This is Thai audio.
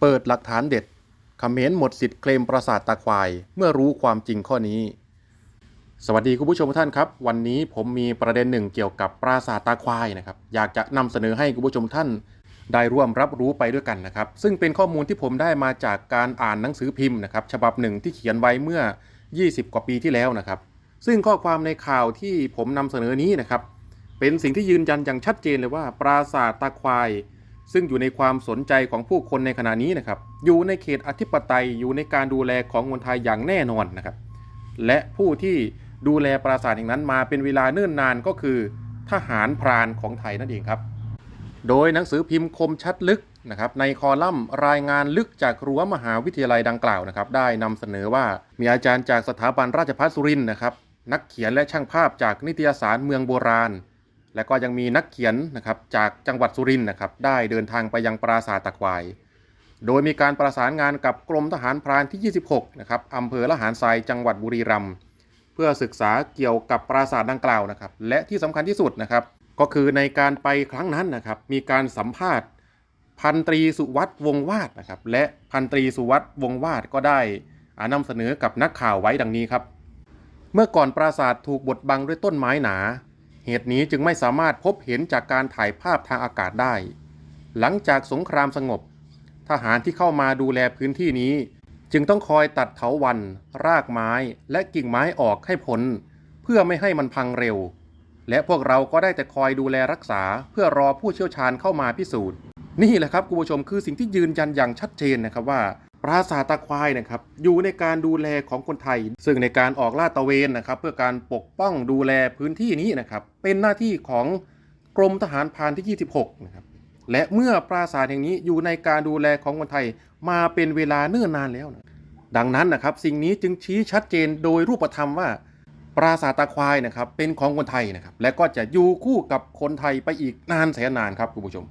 เปิดหลักฐานเด็ดเขมรหมดสิทธิ์เคลมปราสาทตาควาย เมื่อรู้ความจริงข้อนี้ สวัสดีคุณผู้ชมทุกท่านครับ วันนี้ผมมีประเด็นหนึ่งเกี่ยวกับปราสาทตาควายนะครับอยากจะนำเสนอให้คุณผู้ชมท่าน ได้ร่วมรับรู้ไปด้วยกันนะครับ ซึ่งเป็นข้อมูลที่ผมได้มาจากการอ่านหนังสือพิมพ์นะครับ ฉบับหนึ่งที่เขียนไว้เมื่อ 20 กว่าปีที่แล้วนะครับ ซึ่งข้อความในข่าวที่ผมนำเสนอนี้นะครับ เป็นสิ่งที่ยืนยันอย่างชัดเจนเลยว่า ปราสาทตาควาย ซึ่งอยู่ในความสนใจของผู้คนในขณะนี้นะครับ อยู่ในเขตอธิปไตยอยู่ในการดูแลของคนไทยอย่างแน่นอนนะครับ และผู้ที่ดูแลปราสาทแห่งนั้นมาเป็นเวลาเนิ่นนานก็คือ ทหารพรานของไทยนั่นเองครับ โดยหนังสือพิมพ์คมชัดลึกนะครับในคอลัมน์รายงานลึกจากรั้วมหาวิทยาลัยดังกล่าวนะครับได้นำเสนอว่ามีอาจารย์จากสถาบันราชภัฏสุรินทร์นะครับนักเขียนและช่างภาพจากนิตยสารเมืองโบราณ และก็ยังมีนักเขียนนะครับจากจังหวัดสุรินทร์นะครับได้เดินทางไปยังปราสาทตะควาย โดยมีการประสานงานกับกรมทหารพรานที่ 26นะครับอำเภอละหารทรายจังหวัดบุรีรัมย์เพื่อศึกษาเกี่ยวกับปราสาทดังกล่าวนะครับและที่สำคัญที่สุดนะครับก็คือในการไปครั้งนั้นนะครับมีการสัมภาษณ์พันตรีสุวัตวงวาดนะครับและพันตรีสุวัตวงวาดก็ได้อ่านำเสนอกับนักข่าวไว้ดังนี้ครับ เมื่อก่อนปราสาทถูกบดบังด้วยต้นไม้หนา เหตุนี้จึงไม่สามารถพบเห็นจากการถ่ายภาพทางอากาศได้ หลังจากสงครามสงบ ทหารที่เข้ามาดูแลพื้นที่นี้ จึงต้องคอยตัดเถาวัน รากไม้ และกิ่งไม้ออกให้พ้นเพื่อไม่ให้มันพังเร็ว และพวกเราก็ได้แต่คอยดูแลรักษาเพื่อรอผู้เชี่ยวชาญเข้ามาพิสูจน์ นี่แหละครับคุณผู้ชมคือสิ่งที่ยืนยันอย่างชัดเจนนะครับว่า ปราสาทตาควายนะครับอยู่ในการดูแลของคนไทย ซึ่งในการออกลาดตระเวนนะครับเพื่อการปกป้องดูแลพื้นที่นี้นะครับเป็นหน้าที่ของกรมทหารพรานที่ 26นะครับและเมื่อปราสาทแห่งนี้อยู่ในการดูแลของคนไทยมาเป็นเวลาเนิ่นนานแล้วนะดังนั้นนะครับสิ่งนี้จึงชี้ชัดเจนโดยรูปธรรมว่า ปราสาทตาควายนะครับเป็นของคนไทยนะครับและก็จะอยู่คู่กับคนไทยไปอีกนานแสนนานครับคุณผู้ชม